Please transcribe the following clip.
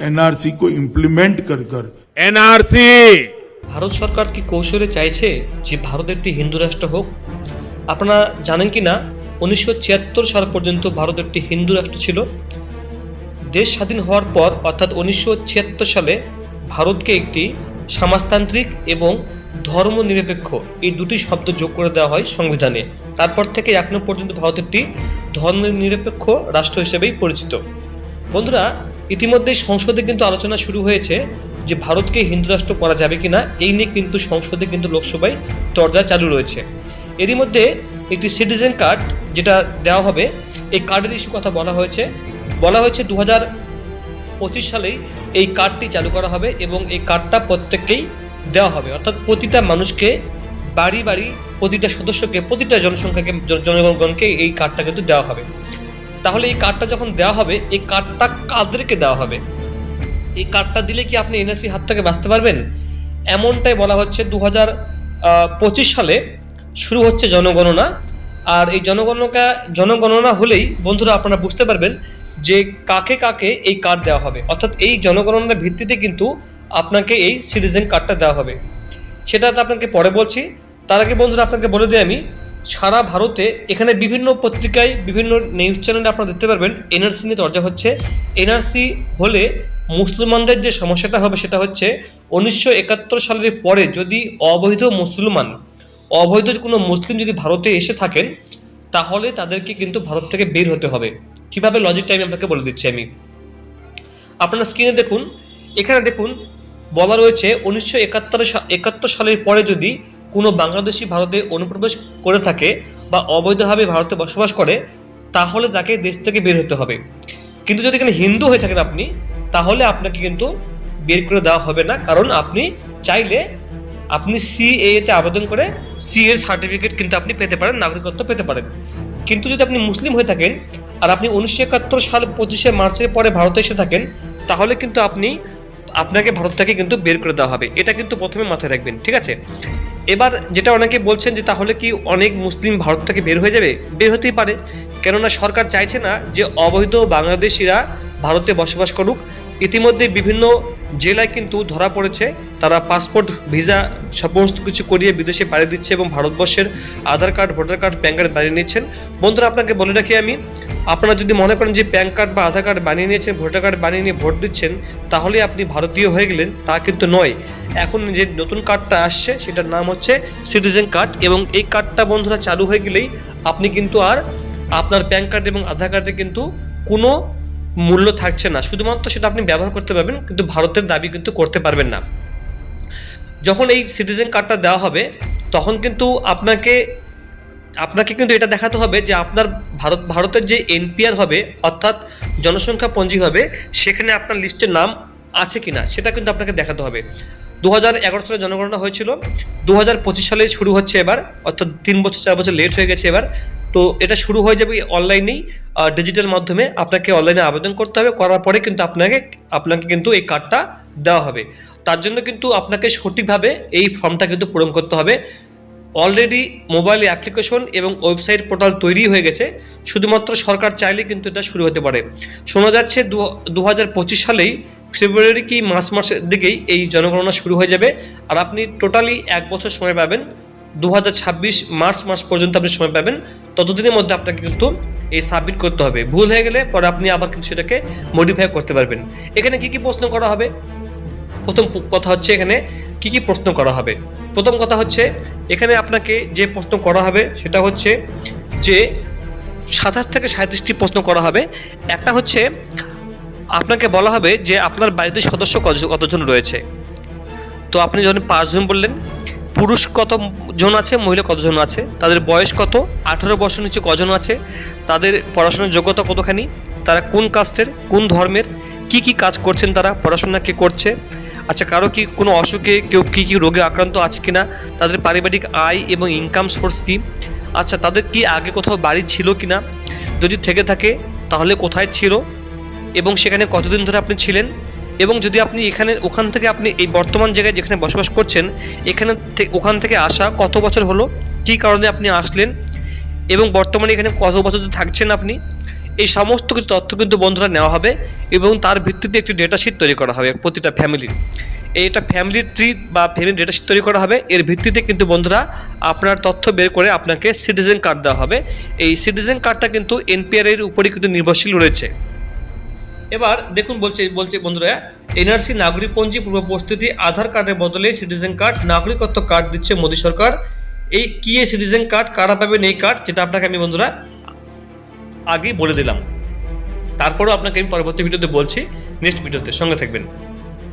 NRC को implement कर कर एनआरसी ভারত সরকার কি কৌশলে চাইছে যে ভারত একটি হিন্দু রাষ্ট্র হোক আপনারা জানেন কি না উনিশশো ছিয়াত্তর সাল পর্যন্ত ভারত একটি হিন্দু রাষ্ট্র ছিল দেশ স্বাধীন হওয়ার পর অর্থাৎ উনিশশো ছিয়াত্তর সালে ভারতকে একটি সমাজতান্ত্রিক এবং ধর্মনিরপেক্ষ এই দুটি শব্দ যোগ করে দেওয়া হয় সংবিধানে তারপর থেকে এখনো পর্যন্ত ভারত একটি ধর্মনিরপেক্ষ রাষ্ট্র হিসেবেই পরিচিত বন্ধুরা ইতিমধ্যেই সংসদে কিন্তু আলোচনা শুরু হয়েছে যে ভারতকে হিন্দু রাষ্ট্র করা যাবে কিনা, এই নিয়ে কিন্তু সংসদে কিন্তু লোকসভায় চর্চা চালু রয়েছে। এরই মধ্যে একটি সিটিজেন কার্ড যেটা দেওয়া হবে, এই কার্ডের ইস্যু কথা বলা হয়েছে। বলা হয়েছে দু হাজার পঁচিশ সালেই এই কার্ডটি চালু করা হবে এবং এই কার্ডটা প্রত্যেককেই দেওয়া হবে। অর্থাৎ প্রতিটা মানুষকে, বাড়ি বাড়ি প্রতিটা সদস্যকে, প্রতিটা জনসংখ্যাকে, জন- জনগণকে এই কার্ডটা কিন্তু দেওয়া হবে। তাহলে এই কার্ডটা যখন দেওয়া হবে, এই কার্ডটা কাদেরকে দেওয়া হবে? এই কার্ডটা দিলে কি আপনি এনএসসি হাত থেকে বাঁচতে পারবেন? এমনটাই বলা হচ্ছে দু পঁচিশ সালে শুরু হচ্ছে জনগণনা। আর এই জনগণনা জনগণনা হলেই বন্ধুরা আপনারা বুঝতে পারবেন যে কাকে কাকে এই কার্ড দেওয়া হবে। অর্থাৎ এই জনগণনার ভিত্তিতে কিন্তু আপনাকে এই সিটিজেন কার্ডটা দেওয়া হবে। সেটা তো আপনাকে পরে বলছি। তার আগে বন্ধুরা আপনাকে বলে দিই আমি সারা ভারতে এখানে বিভিন্ন পত্রিকায়, বিভিন্ন নিউজ চ্যানেলে আপনারা দেখতে পারবেন এনআরসি নিয়ে চর্চা হচ্ছে। এনআরসি হলে মুসলমানদের যে সমস্যাটা হবে সেটা হচ্ছে, উনিশশো একাত্তর সালের পরে যদি অবৈধ মুসলমান, অবৈধ কোনো মুসলিম যদি ভারতে এসে থাকেন, তাহলে তাদেরকে কিন্তু ভারত থেকে বের হতে হবে। কীভাবে লজিকটা আমি আপনাকে বলে দিচ্ছি আমি? আপনার স্ক্রিনে দেখুন, এখানে দেখুন, বলা রয়েছে উনিশশো একাত্তর একাত্তর সালের পরে যদি কোনো বাংলাদেশি ভারতে অনুপ্রবেশ করে থাকে বা অবৈধভাবে ভারতে বসবাস করে, তাহলে তাকে দেশ থেকে বের হতে হবে। কিন্তু যদি এখানে হিন্দু হয়ে থাকেন আপনি, তাহলে আপনাকে কিন্তু বের করে দেওয়া হবে না। কারণ আপনি চাইলে আপনি সিএ তে আবেদন করে সি এর সার্টিফিকেট কিন্তু আপনি পেতে পারেন, নাগরিকত্ব পেতে পারেন। কিন্তু যদি আপনি মুসলিম হয়ে থাকেন আর আপনি উনিশশো একাত্তর সাল পঁচিশে মার্চের পরে ভারতে এসে থাকেন, তাহলে কিন্তু আপনি, আপনাকে ভারত থেকে কিন্তু বের করে দেওয়া হবে। এটা কিন্তু প্রথমে মাথায় রাখবেন, ঠিক আছে? এবার যেটা অনেকে বলছেন যে তাহলে কি অনেক মুসলিম ভারত থেকে বের হয়ে যাবে? বের হতেই পারে। কেননা সরকার চাইছে না যে অবৈধ বাংলাদেশিরা ভারতে বসবাস করুক। ইতিমধ্যে বিভিন্ন জেলায় কিন্তু ধরা পড়েছে। তারা পাসপোর্ট, ভিসা সমস্ত কিছু করিয়ে বিদেশে পাড়ি দিচ্ছে এবং ভারতবর্ষের Aadhaar card, voter card, PAN card বানিয়ে নিচ্ছেন। বন্ধুরা, আপনাকে বলে রাখি আমি, আপনারা যদি মনে করেন যে প্যান কার্ড বা আধার কার্ড বানিয়ে নিয়েছেন, ভোটার কার্ড বানিয়ে নিয়ে ভোট দিচ্ছেন, তাহলে আপনি ভারতীয় হয়ে গেলেন, তা কিন্তু নয়। এখন যে নতুন কার্ডটা আসছে, সেটার নাম হচ্ছে সিটিজেন কার্ড এবং এই কার্ডটা বন্ধুরা চালু হয়ে গেলেই আপনি কিন্তু আর আপনার প্যান কার্ড এবং আধার কার্ডে কিন্তু কোনো মূল্য থাকছে না। শুধুমাত্র সেটা আপনি ব্যবহার করতে পারবেন, কিন্তু ভারতের দাবি কিন্তু করতে পারবেন না। যখন এই সিটিজেন কার্ডটা দেওয়া হবে, তখন কিন্তু আপনাকে আপনাকে কিন্তু এটা দেখাতে হবে যে আপনার ভারত, ভারতের যে এনপিআর হবে, অর্থাৎ জনসংখ্যা পঞ্জি হবে, সেখানে আপনার লিস্টের নাম আছে কিনা সেটা কিন্তু আপনাকে দেখাতে হবে। দু হাজার এগারো সালে জনগণনা হয়েছিল দু হাজার পঁচিশ সালে শুরু হচ্ছে এবার, অর্থাৎ তিন বছর, চার বছর লেট হয়ে গেছে এবার। তো এটা শুরু হয়ে যাবে অনলাইনেই ডিজিটাল মাধ্যমে। আপনাকে অনলাইনে আবেদন করতে হবে, করার পরে কিন্তু আপনাকে আপনাকে কিন্তু এই কার্ডটা দেওয়া হবে। তার জন্য কিন্তু আপনাকে সঠিকভাবে এই ফর্মটা কিন্তু পূরণ করতে হবে। অলরেডি মোবাইল অ্যাপ্লিকেশন এবং ওয়েবসাইট পোর্টাল তৈরি হয়ে গেছে। শুধুমাত্র সরকার চাইলে কিন্তু এটা শুরু হতে পারে। শোনা যাচ্ছে দু হাজার পঁচিশ সালেই ফেব্রুয়ারি কি মার্চ মাসের দিকেই এই জনগণনা শুরু হয়ে যাবে? আর আপনি টোটালি এক বছর সময় পাবেন। দু হাজার ছাব্বিশ মার্চ মাস পর্যন্ত আপনি সময় পাবেন। ততদিনের মধ্যে আপনাকে কিন্তু এই সাবমিট করতে হবে। ভুল হয়ে গেলে পরে আপনি আবার কিন্তু সেটাকে মডিফাই করতে পারবেন। এখানে কি কি প্রশ্ন করা হবে? প্রথম কথা হচ্ছে এখানে কি কি প্রশ্ন করা হবে? প্রথম কথা হচ্ছে এখানে আপনাকে যে প্রশ্ন করা হবে সেটা হচ্ছে যে সাতাশ থেকে সাঁত্রিশটি প্রশ্ন করা হবে। একটা হচ্ছে আপনাকে বলা হবে যে আপনার বাড়িতে সদস্য কত- কতজন রয়েছে? তো আপনি যখন পাঁচজন বললেন, পুরুষ কতজন আছে, মহিলা কতজন আছে, তাদের বয়স কত, আঠারো বছর নিচে কজন আছে, তাদের পড়াশোনার যোগ্যতা কতখানি, তারা কোন কাস্টের, কোন ধর্মের, কি কি কাজ করছেন তারা, পড়াশোনা কে করছে আচ্ছা কারও কি কোনো অসুখে, কেউ কী কী রোগে আক্রান্ত আছে কিনা, তাদের পারিবারিক আয় এবং ইনকাম সোর্স কি আচ্ছা তাদের কি আগে কোথাও বাড়ি ছিল কিনা, যদি থেকে থাকে, তাহলে কোথায় ছিল এবং সেখানে কতদিন ধরে আপনি ছিলেন? এবং যদি আপনি এখানে, ওখান থেকে আপনি এই বর্তমান জায়গায় যেখানে বসবাস করছেন, এখানে ওখান থেকে আসা কত বছর হলো? কী কারণে আপনি আসলেন? এবং বর্তমানে এখানে কত বছর থাকছেন আপনি? এই সমস্ত কিছু তথ্য কিন্তু বন্ধুরা নেওয়া হবে এবং তার ভিত্তিতে একটি ডেটা শিট তৈরি করা হবে প্রতিটা ফ্যামিলির এইটা ফ্যামিলি ট্রি বা ফ্যামিলি ডেটা শিট তৈরি করা হবে। এর ভিত্তিতে কিন্তু বন্ধুরা আপনার তথ্য বের করে আপনাকে সিটিজেন কার্ড দেওয়া হবে। এই সিটিজেন কার্ডটা কিন্তু এনপিআর এর উপরই কিন্তু নির্ভরশীল রয়েছে। এবার দেখুন বলছে বলছে বন্ধুরা, এনআরসি নাগরিকপঞ্জি পূর্ব প্রস্তুতি আধার কার্ডের বদলে সিটিজেন কার্ড নাগরিকত্ব কার্ড দিচ্ছে মোদী সরকার। এই কি এ সিটিজেন কার্ড কারা পাবেন এই কার্ড যেটা আপনাকে আমি বন্ধুরা আগেই বলে দিলাম। তারপরেও আপনাকে আমি পরবর্তী ভিডিওতে বলছি নেক্সট ভিডিওতে সঙ্গে থাকবেন।